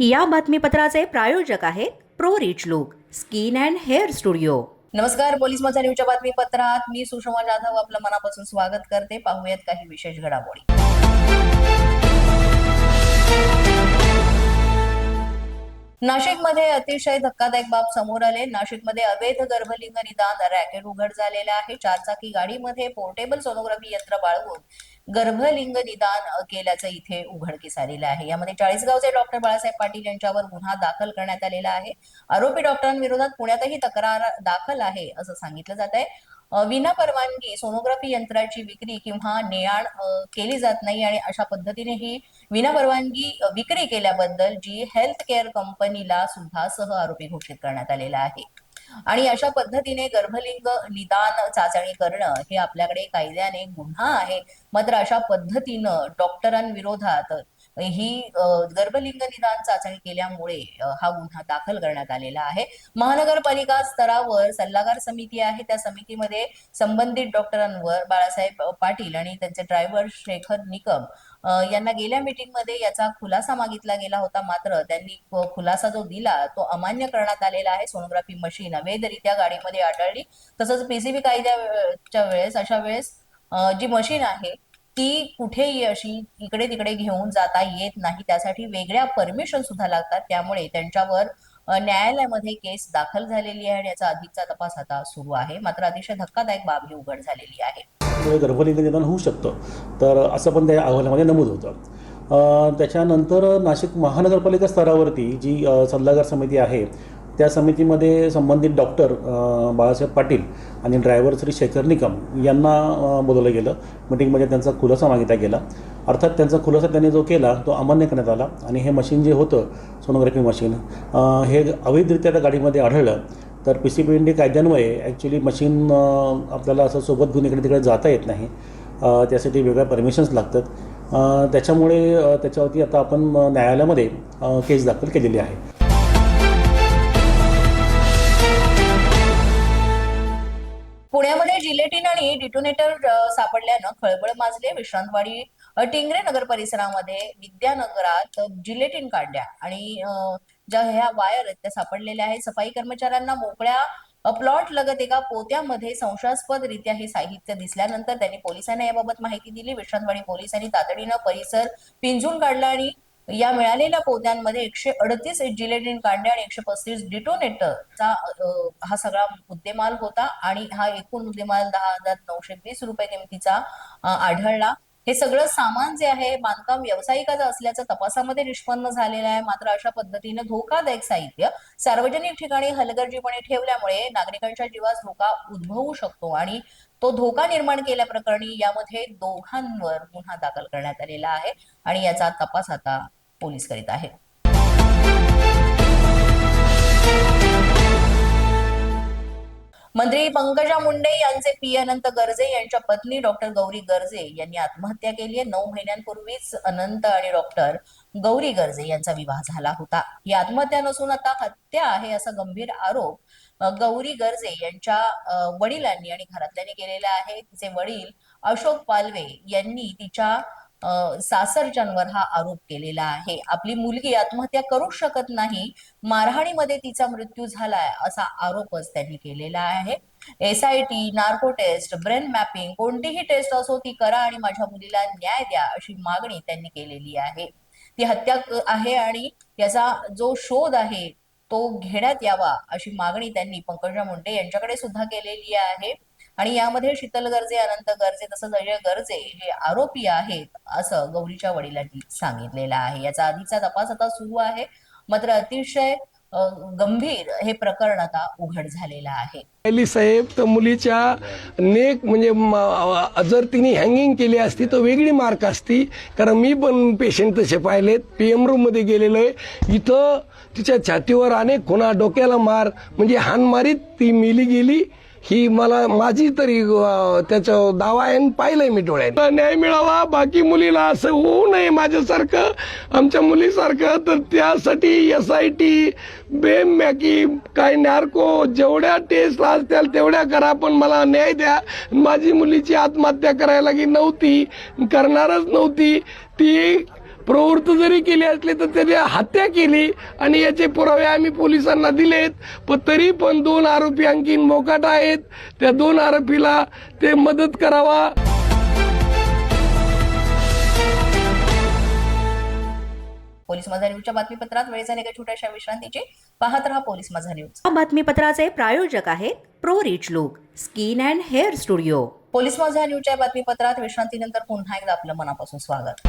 या बातमीपत्राचे प्रायोजक आहेत pro rich look skin and hair studio. नमस्कार पोलीस माझा न्यूजच्या बातमीपत्रात. मी सुषमा जाधव आपलं मनापासून स्वागत करते. पाहूयात काही विशेष घडामोडी. नाशिकमध्ये अतिशय धक्कादायक बाब समोर आले. नाशिकमध्ये अवैध गर्भलिंग निदान रॅकेट उघड झालेलं आहे. चारचाकी गाडीमध्ये पोर्टेबल सोनोग्राफी यंत्र बाळगून गर्भलिंग निदान केल्याचं इथे उघडकीस आलेलं आहे. यामध्ये चाळीसगावचे डॉक्टर बाळासाहेब पाटील यांच्यावर गुन्हा दाखल करण्यात आलेला आहे. आरोपी डॉक्टरांविरोधात पुण्यातही तक्रार दाखल आहे असं सांगितलं जात आहे विना परवानगी सोनोग्राफी यंत्राची विक्री किंवा नेआण केली जात नाही आणि अशा पद्धतीने ही विना परवानगी विक्री केल्याबद्दल जी हेल्थ केअर कंपनीला सुद्धा सह आरोपी घोषित करण्यात आलेला आहे. आणि अशा पद्धतीने गर्भलिंग निदान चाचणी करणं हे आपल्याकडे कायद्याने गुन्हा आहे. मात्र अशा पद्धतीनं डॉक्टरांविरोधात ही गर्भलिंग निदान चाचणी केल्यामुळे हा गुन्हा दाखल करण्यात आलेला आहे. महानगरपालिका स्तरावर सल्लागार समिती आहे. त्या समितीमध्ये संबंधित डॉक्टरांवर बाळासाहेब पाटील आणि त्यांचे ड्रायव्हर शेखर निकम यांना गेल्या मीटिंगमध्ये याचा खुलासा मागितला गेला होता. मात्र त्यांनी खुलासा जो दिला तो अमान्य करण्यात आलेला आहे. सोनोग्राफी मशीन अवैधरित्या गाडीमध्ये आढळली. तसंच पीसीबी कायद्याच्या वेळेस अशा वेळेस जी मशीन आहे ती कुठेही अशी इकडे तिकडे घेऊन जाता येत नाही. त्यासाठी वेगळ्या परमिशन सुद्धा लागतात. त्यामुळे त्यांच्यावर न्यायालयामध्ये केस दाखल झालेली आहे आणि याचा अधिकचा तपास आता सुरू आहे. मात्र अतिशय धक्कादायक बाब ही उघड झालेली आहे. गर्भलिंग निदान होऊ शकतं. तर असं पण त्या अहवालामध्ये नमूद होतं. त्याच्यानंतर नाशिक महानगरपालिका स्तरावरती जी सल्लागार समिती आहे त्या समितीमध्ये संबंधित डॉक्टर बाळासाहेब पाटील आणि ड्रायव्हर श्री शेखर निकम यांना बोलवलं गेलं. मिटिंगमध्ये त्यांचा खुलासा मागितला गेला. अर्थात त्यांचा खुलासा त्यांनी जो केला तो अमान्य करण्यात आला आणि हे मशीन जे होतं सोनोग्राफी मशीन हे अवैधरित्या त्या गाडीमध्ये आढळलं. तर P C P N D कायद्यान्वये ॲक्च्युली मशीन आपल्याला असं सोबत घेऊन इकडे तिकडे जाता येत नाही. त्यासाठी वेगळ्या परमिशन्स लागतात. त्याच्यामुळे त्याच्यावरती आता आपण न्यायालयामध्ये केस दाखल केलेली आहे. पुण्यामध्ये जिलेटिन आणि डिटोनेटर सापडल्यानं खळबळ माजले. विश्रांतवाडी टिंगरे नगर परिसरामध्ये विद्यानगरात जिलेटिन काढल्या आणि ज्या ह्या वायर आहेत त्या सापडलेल्या आहेत. सफाई कर्मचाऱ्यांना मोकळ्या प्लॉट लगत एका पोत्यामध्ये संशयास्पद रित्या हे साहित्य दिसल्यानंतर त्यांनी पोलिसांना याबाबत माहिती दिली. विश्रांतवाडी पोलिसांनी तातडीनं परिसर पिंजून काढला आणि या मिळालेल्या पोत्यांमध्ये एकशे अडतीस जिलेटिन कांड्या आणि एकशे पस्तीस डिटोनेटरचा हा सगळा मुद्देमाल होता आणि हा एकूण मुद्देमाल दहा हजार नऊशे वीस रुपये किमतीचा आढळला. हे सगळं सामान जे आहे बांधकाम व्यावसायिकाचं असल्याचं तपासामध्ये निष्पन्न झालेलं आहे. मात्र अशा पद्धतीनं धोकादायक साहित्य सार्वजनिक ठिकाणी हलगर्जीपणे ठेवल्यामुळे नागरिकांच्या जीवास धोका उद्भवू शकतो आणि तो धोका निर्माण केल्याप्रकरणी यामध्ये दोघांवर गुन्हा दाखल करण्यात आलेला आहे. आणि याचा तपास आता पोलीस करीत आहेत मंत्री पंकजा मुंडे यांचे पी अनंत गर्जे यांच्या पत्नी डॉक्टर गौरी गर्जे यांनी आत्महत्या केली आहे. नऊ महिन्यांपूर्वीच अनंत आणि डॉक्टर गौरी गर्जे यांचा विवाह झाला होता. ही आत्महत्या नसून आता हत्या आहे असा गंभीर आरोप गौरी गर्जे यांच्या वडिलांनी आणि घरातल्यांनी केलेला आहे. तिचे वडील अशोक पालवे यांनी तिच्या सासरच्यांवर हा आरोप केलेला आहे. आपली मुलगी आत्महत्या करू शकत नाही मारहाणीमध्ये तिचा मृत्यू झालाय असा आरोपच त्यांनी केलेला आहे. S I T narco test brain mapping कोणतीही टेस्ट असो ती करा आणि माझ्या मुलीला न्याय द्या अशी मागणी त्यांनी केलेली आहे. ती हत्या क- आहे आणि याचा जो शोध आहे तो घेण्यात यावा अशी मागणी त्यांनी पंकजा मुंडे यांच्याकडे सुद्धा केलेली आहे. आणि यामध्ये शीतल गर्जे अनंत गर्जे तसंच अजय गर्जे हे आरोपी आहेत असं गौरीच्या वडिलांनी सांगितलेलं आहे. याचा आधीचा तपास आता सुरू आहे. मात्र अतिशय गंभीर हे प्रकरण आता उघड झालेलं आहे. अली साहेब तर मुलीच्या नेक म्हणजे जर तिने हँगिंग केली असती तर वेगळी मार्क असती. कारण मी पण पेशंट तसे पाहिलेत. पीएम रूममध्ये गेलेलो आहे. इथं तिच्या छातीवर अनेक खुणा डोक्याला मार म्हणजे हानमारीत ती मेली गेली. ही मला माझी तरी त्याचा दावा आहे आणि पाहिलंय मी डोळ्याने न्याय मिळावा बाकी मुलीला असं होऊ नये माझ्यासारखं आमच्या मुलीसारखं तर त्यासाठी एस आय टी बेम मॅकी काय नार्को जेवढ्या टेस्ट असतील तेवढ्या करा पण मला न्याय द्या. माझी मुलीची आत्महत्या करायला की नव्हती करणारच नव्हती. ती प्रवृत्त जरी केले असले तर त्याने हत्या केली आणि याचे पुरावे आम्ही पोलिसांना दिलेत. पण तरी पण दोन आरोपी आणखीन मोकाट आहेत. त्या दोन आरोपीला ते मदत करावा. पोलीस माझा बातमीपत्रात वेळ झाले का छोट्याशा विश्रांतीची पाहत रहा पोलीस माझा न्यूज या बातमीपत्राचे प्रायोजक आहेत pro rich look skin and hair studio police Majha न्यूजच्या बातमीपत्रात विश्रांतीनंतर पुन्हा एकदा आपलं मनापासून स्वागत.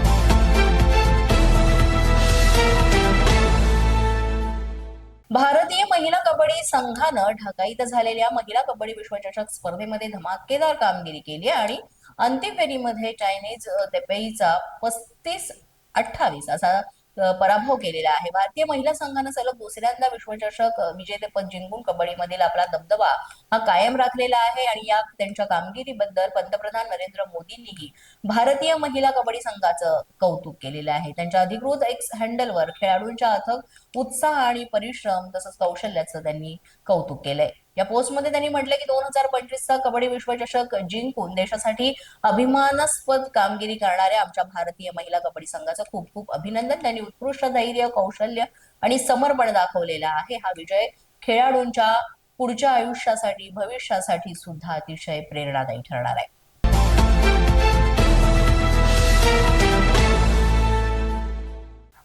भारतीय महिला कबड्डी संघानं ढकाईत झालेल्या महिला कबड्डी विश्वचषक स्पर्धेमध्ये धमाकेदार कामगिरी केली आणि अंतिम फेरीमध्ये चायनीज तेपेईचा पस्तीस अठ्ठावीस असा पराभव केलेला आहे. भारतीय महिला संघानं सलग दुसऱ्यांदा विश्वचषक विजेतेपद जिंकून कबड्डीमधील आपला दबदबा हा कायम राखलेला आहे आणि या त्यांच्या कामगिरीबद्दल पंतप्रधान नरेंद्र मोदींनीही भारतीय महिला कबड्डी संघाचं कौतुक केलेलं आहे. त्यांच्या अधिकृत एक्स हँडलवर खेळाडूंच्या अथक उत्साह आणि परिश्रम तसंच कौशल्याचं त्यांनी कौतुक केलंय. या पोस्टमध्ये त्यांनी म्हटलं की दोन हजार पंचवीसचा कबड्डी विश्वचषक जिंकून देशासाठी अभिमानास्पद कामगिरी करणाऱ्या आमच्या भारतीय महिला कबड्डी संघाचं खूप खूप अभिनंदन. त्यांनी उत्कृष्ट धैर्य कौशल्य आणि समर्पण दाखवलेला आहे. हा विजय खेळाडूंच्या पुढच्या आयुष्यासाठी भविष्यासाठी सुद्धा अतिशय प्रेरणादायी ठरणार आहे.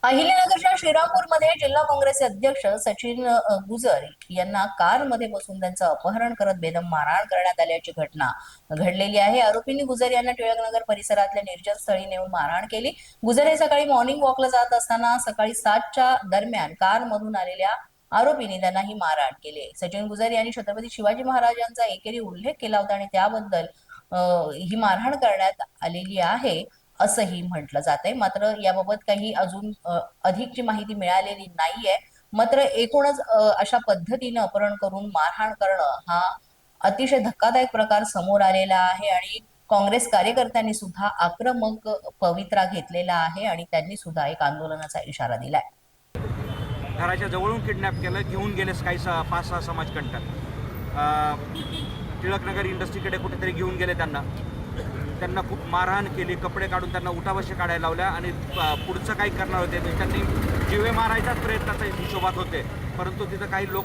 अहिल्यानगरच्या श्रीरामपूरमध्ये जिल्हा काँग्रेसचे अध्यक्ष सचिन गुजर यांना कारमध्ये बसून त्यांचं अपहरण करत बेदम मारहाण करण्यात आल्याची घटना घडलेली आहे. आरोपींनी गुजर यांना टिळकनगर परिसरातल्या निर्जन स्थळी नेऊन मारहाण केली. गुजर हे सकाळी मॉर्निंग वॉकला जात असताना सकाळी सातच्या दरम्यान कारमधून आलेल्या आरोपींनी त्यांना ही मारहाण केली. सचिन गुजर यांनी छत्रपती शिवाजी महाराजांचा एकेरी उल्लेख केला होता आणि त्याबद्दल ही मारहाण करण्यात आलेली आहे. असंही म्हटलं जात आहे मात्र याबाबत काही अजून अधिकची माहिती मिळालेली नाहीये. मात्र एकूणच अशा पद्धतीनं अपहरण करून मारहाण करणं हा अतिशय धक्कादायक प्रकार समोर आलेला आहे आणि काँग्रेस कार्यकर्त्यांनी सुद्धा आक्रमक पवित्रा घेतलेला आहे आणि त्यांनी सुद्धा एक आंदोलनाचा इशारा दिलाय. घराच्या जवळून किडनॅप केलं घेऊन गेले काही पाच सहा समाजकंटक. अं, टिळकनगर इंडस्ट्रीकडे कुठेतरी घेऊन गेले त्यांना. त्यांना खूप मारहाण केली कपडे काढून त्यांना उठाबशे काढायला लावल्या आणि पुढचं काही करणार होते? म्हणजे त्यांनी जीवे मारायच्याच प्रयत्नाचा हिशोबात होते. परंतु तिथं काही लोक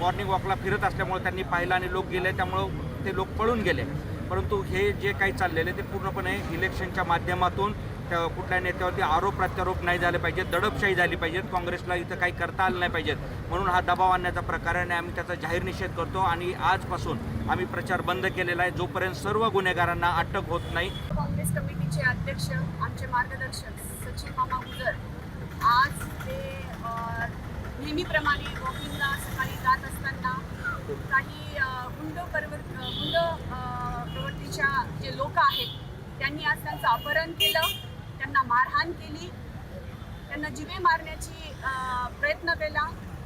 मॉर्निंग वॉकला फिरत असल्यामुळे त्यांनी पाहिलं आणि लोक गेले त्यामुळं ते लोक पळून गेले. परंतु हे जे काही चाललेले ते पूर्णपणे इलेक्शनच्या माध्यमातून त्या कुठल्या नेत्यावरती आरोप प्रत्यारोप नाही झाले पाहिजेत दडपशाही झाली पाहिजेत. काँग्रेसला इथं काही करता आलं नाही पाहिजेत. म्हणून हा दबाव आणण्याचा प्रकार आहे आणि आम्ही त्याचा जाहीर निषेध करतो आणि आजपासून आम्ही प्रचार बंद केलेला आहे. जोपर्यंत सर्व गुन्हेगारांना अटक होत नाही. काँग्रेस कमिटीचे अध्यक्ष आमचे मार्गदर्शक सचिन मामा गुजर आज ते नेहमीप्रमाणे वॉकिंगला सकाळी जात असताना काही गुंड परवर गुंड प्रवृत्तीच्या जे लोक आहेत त्यांनी आज त्यांचं अपहरण केलं त्यांना मारहाण केली त्यांना जिवे मारण्याची प्रयत्न केला.